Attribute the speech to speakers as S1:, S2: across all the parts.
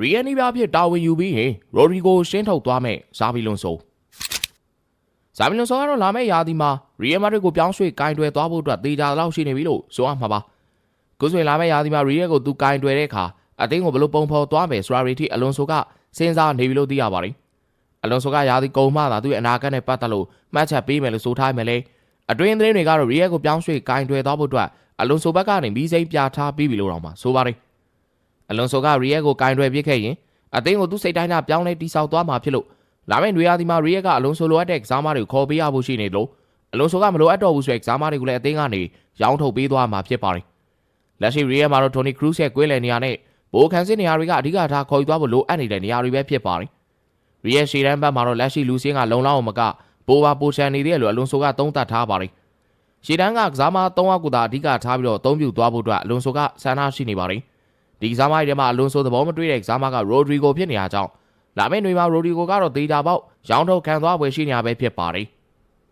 S1: ရီယယ်နီးပြဖြစ်တာဝန်ယူပြီးရင်ရိုဒရီဂိုရှင်းထုတ်သွားမဲ့ဇာဘီလွန်ဆိုဇာဘီလွန်ဆိုကတော့လာမယ့်ရာသီမှာရီယယ်မာဒရစ်ကိုပြောင်းရွှေ့ကင်တွယ်သွားဖို့အတွက်တေချာလောက်ရှိနေပြီလို့ဆိုရမှာပါခုဆိုရင်လာမယ့်ရာသီမှာရီယယ်ကိုသူကင်တွယ်တဲ့အခါအတင်းကိုဘယ်လိုပုံဖော်သွားမယ်ဆိုတာရီတီအလွန်ဆိုကစဉ်းစားနေပြီလို့သိရပါတယ်အလွန်ဆိုကရာသီကုန်မှသာသူ့ရဲ့အနာဂတ်နဲ့ပတ်သက်လို့မှတ်ချက်ပေးမယ်လို့ဆိုထားမယ်လေအတွင်းသတင်းတွေကတော့ရီယယ်ကိုပြောင်းရွှေ့ကင်တွယ်သွားဖို့အတွက်အလွန်ဆိုဘက်ကနေမီးစိမ်းပြထားပြီးပြီလို့တော့မှဆိုပါတယ် အလွန်ဆိုကရီယက်ကိုကင်တွယ်ပစ်ခဲ့ရင်အသင်းကိုသူ့စိတ်တိုင်းကပြောင်းလဲတိဆောက်သွားမှာဖြစ်လို့လာမယ့်နွေရာသီမှာရီယက်ကအလွန်ဆိုလိုအပ်တဲ့ကစားမတွေကိုခေါ်ပေးရဖို့ရှိနေလို့အလွန်ဆိုကမလိုအပ်တော့ဘူးဆိုတဲ့ကစားမတွေကိုလည်းအသင်းကနေရောင်းထုတ်ပေးသွားမှာဖြစ်ပါတယ်။လက်ရှိရီယက်မှာတော့တိုနီခရူးစ်ရဲ့ကွင်းလယ်နေရာနဲ့ဘိုးခန်းစစ်နေရာတွေကအဓိကထားခေါ်ယူသွားဖို့လိုအပ်နေတဲ့နေရာတွေပဲဖြစ်ပါတယ်။ရီယက်ရှေ့တန်းဘက်မှာတော့လက်ရှိလူစင်းကလုံလောက်အောင်မကဘိုးပါပိုချန်နေသေးတယ်လို့အလွန်ဆိုကသုံးသပ်ထားပါတယ်။ရှေ့တန်းကကစားမ၃ယောက်ကသာအဓိကထားပြီးတော့အသုံးပြုသွားဖို့အတွက်အလွန်ဆိုကဆန္ဒရှိနေပါတယ်။ ဒီကစားမကြီးထဲမှာအလွန်ဆိုသဘောမတွေ့တဲ့ကစားမကရိုဒရီဂိုဖြစ်နေတာကြောင့်လာမယ့်နွေမှာရိုဒရီဂိုကတော့ဒေတာပေါက်ရောင်းထုတ်ခံသွားပွဲရှိနေတာပဲဖြစ်ပါတယ်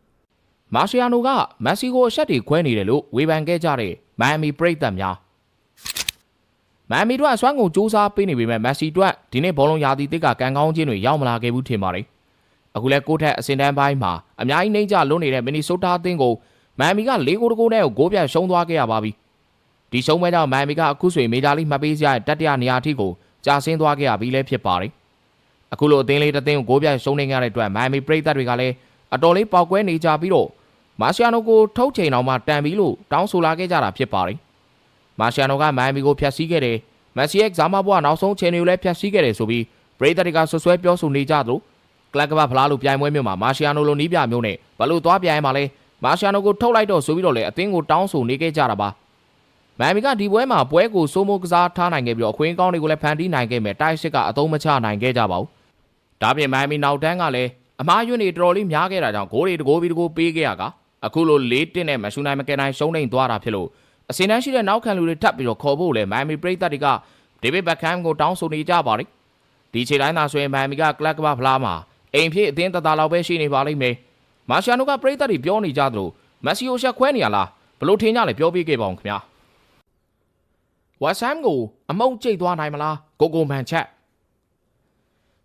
S1: ။မာရှီယာနိုကမက်ဆီကိုအဆက်တွေခွဲနေတယ်လို့ဝေဖန်ခဲ့ကြတဲ့မိုင်ယာမီပရိသတ်များမိုင်ယာမီတို့အစွမ်းကုန်စူးစမ်းပေးနေပေမဲ့မက်ဆီတို့ဒီနေ့ဘောလုံးရာသီတစ်ကကန်ကောင်းခြင်းတွေရောက်မလာခဲ့ဘူးထင်ပါတယ်။အခုလဲကိုထက်အစင်တန်းပိုင်းမှာအများကြီးနှိမ့်ကြလွန်းနေတဲ့မင်နီဆိုးတာအသင်းကိုမိုင်ယာမီက၄ဂိုးတကိုးနဲ့ကိုဂိုးပြတ်ရှုံးသွားခဲ့ရပါပြီ။ ဒီရှုံးပွဲကြောင့်မိုင်မီကအခုဆိုရင်မေဂျာလိမှတ်ပေးစရာတတိယနေရာအထိကိုကြာဆင်းသွားခဲ့ရပြီးလဲဖြစ်ပါတယ်။အခုလိုအသင်းလေးတစ်သင်းကိုဂိုးပြတ်ရှုံးနေကြတဲ့အတွက်မိုင်မီပရိသတ်တွေကလည်းအတော်လေးပေါက်ကွဲနေကြပြီးတော့မာဆီယာနိုကိုထုတ်ချိန်အောင်မှတန်ပြီးလို့တောင်းဆိုလာခဲ့ကြတာဖြစ်ပါတယ်။မာဆီယာနိုကမိုင်မီကိုဖျက်ဆီးခဲ့တယ်။မက်ဆီရဲ့ဇာမဘွားနောက်ဆုံးချိန်တွေကိုလည်းဖျက်ဆီးခဲ့တယ်ဆိုပြီးပရိသတ်တွေကဆွဆွဲပြောဆိုနေကြသလိုကလပ်ကပဖလားလိုပြိုင်ပွဲမျိုးမှာမာဆီယာနိုလိုနီးပြမျိုးနဲ့ဘလို့သွားပြိုင်မှာလဲမာဆီယာနိုကိုထုတ်လိုက်တော့ဆိုပြီးတော့လေအသင်းကိုတောင်းဆိုနေခဲ့ကြတာပါ။ မိုင်မီကဒီပွဲမှာပွဲကိုစိုးမိုးကစားထားနိုင်ခဲ့ပြီးတော့အခွင့်အကောင်းတွေကိုလည်းဖန်တီးနိုင်ခဲ့မယ်တိုက်စစ်ကအသုံးမချနိုင်ခဲ့ကြပါဘူး။ဒါပြင်မိုင်မီနောက်တန်းကလည်းအမားယွန်းတွေတော်တော်လေးများခဲ့တာကြောင့်ဂိုးတွေတကိုးပြီးတကိုးပေးခဲ့ရကအခုလို၄တစ်နဲ့မရှူနိုင်မကယ်နိုင်ရှုံးနေသွားတာဖြစ်လို့အစင်တန်းရှိတဲ့နောက်ခံလူတွေထပ်ပြီးတော့ခေါ်ဖို့လဲမိုင်မီပရိသတ်တွေကဒေးဗစ်ဘက်ခမ်ကိုတောင်းဆိုနေကြပါတယ်။ဒီခြေတိုင်းသာဆိုရင်မိုင်မီကကလပ်ကပဖလားမှာအိမ်ဖြစ်အသင်းတသားလောက်ပဲရှိနေပါလိမ့်မယ်။မာရှာနိုကပရိသတ်တွေပြောနေကြသလိုမက်ဆီယိုရှက်ခွဲနေရလားဘလို့ထင်ကြလဲပြောပြခဲ့ပါဦးခင်ဗျာ။ ဝက်ဆမ်ကိုအမုံကျိတ်သွားနိုင်မလားကိုကိုမန်ချက်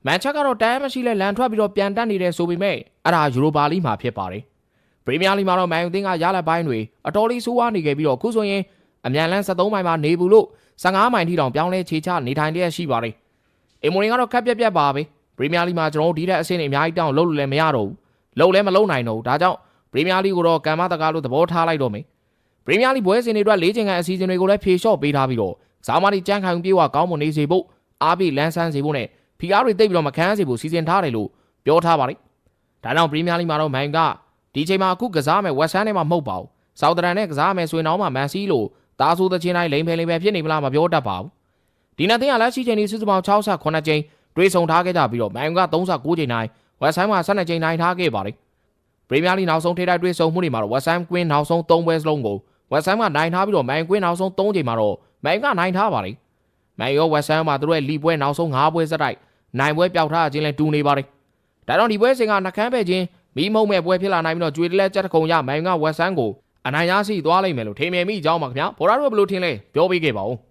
S1: မန်ချက်ကတော့တန်းမရှိလဲလန်ထွက်ပြီးတော့ပြန်တက်နေတယ်ဆိုပေမဲ့အဲ့ဒါယူရိုပါလိမှာဖြစ်ပါတယ်ပရီးမီးယားလိမှာတော့မန်ယူသင်းကရလက်ပိုင်းတွေအတော်လေးဆိုးဝါးနေခဲ့ပြီးတော့အခုဆိုရင်အမြန်လန်း73မိုင်မှာနေဘူးလို့15မိုင်ထိတောင်ပြောင်းလဲခြေချနေထိုင်လျက်ရှိပါတယ်အီမိုရင်ကတော့ခက်ပြက်ပြက်ပါပဲပရီးမီးယားလိမှာကျွန်တော်တို့ဒီတဲ့အဆင့်တွေအများကြီးတောင်းလုပ်လို့လည်းမရတော့ဘူးလုပ်လည်းမလုပ်နိုင်တော့ဘူးဒါကြောင့်ပရီးမီးယားလိကိုတော့ကံမတကားလို့သဘောထားလိုက်တော့မယ် ပရီးမီးယားလိဘွဲစင်တွေအတွက်၄ချိန်ကန်အစီအစဉ်တွေကိုလည်းဖြေလျှော့ပေးထားပြီးတော့ဇာမာတီကြမ်းခိုင်ပြေဝကောင်းမွန်နေစေဖို့အားပေးလန်းဆန်းစေဖို့နဲ့ဖီအားတွေတိတ်ပြီးတော့မခန်းစေဖို့စီစဉ်ထားတယ်လို့ပြောထားပါတယ်။ဒါကြောင့်ပရီးမီးယားလိမှာတော့မန်ကဒီချိန်မှာအခုကစားမယ်ဝက်ဆန်နဲ့မှမဟုတ်ပါဘူး။ဆောက်တရန်နဲ့ကစားမယ်ဆိုရင်တော့မှမန်စီလို့တာဆိုးသချင်းတိုင်းလိမ့်ဖယ်လိမ့်ဖယ်ဖြစ်နေမလားမပြောတတ်ပါဘူး။ဒီနှစ်သင်းကလက်ရှိချိန်ဒီစုစုပေါင်း68ချိန်တွေးဆုံထားခဲ့ကြပြီးတော့မန်က39ချိန်တိုင်းဝက်ဆန်က12ချိန်တိုင်းထားခဲ့ပါတယ်။ပရီးမီးယားလိနောက်ဆုံးထိတိုက်တွေ့ဆုံမှုတွေမှာတော့ဝက်ဆမ်ကွင်းနောက်ဆုံး3ပွဲစလုံးကို ဝက်ဆမ်ကနိုင်ထားပြီးတော့မိုင်ကွင်းနောက်ဆုံး3ချိန်မှာတော့မိုင်ကနိုင်ထားပါတယ်။မိုင်ရောဝက်ဆမ်မှာသူတို့ရဲ့လီပွဲနောက်ဆုံး5ပွဲစတိုက်နိုင်ပွဲပျောက်ထားခြင်းလဲတူနေပါတယ်။ဒါကြောင့်ဒီပွဲစဉ်ကနှကန်းပဲ့ခြင်းမိမုံမဲ့ပွဲဖြစ်လာနိုင်ပြီးတော့ကြွေတလဲကြက်တကုံရမိုင်ကဝက်ဆမ်ကိုအနိုင်ရရှိသွားလိမ့်မယ်လို့ထင်မြင်မိကြောင်းပါခင်ဗျာ။ဘော်ရာတို့ဘယ်လိုထင်လဲပြောပေးခဲ့ပါဦး။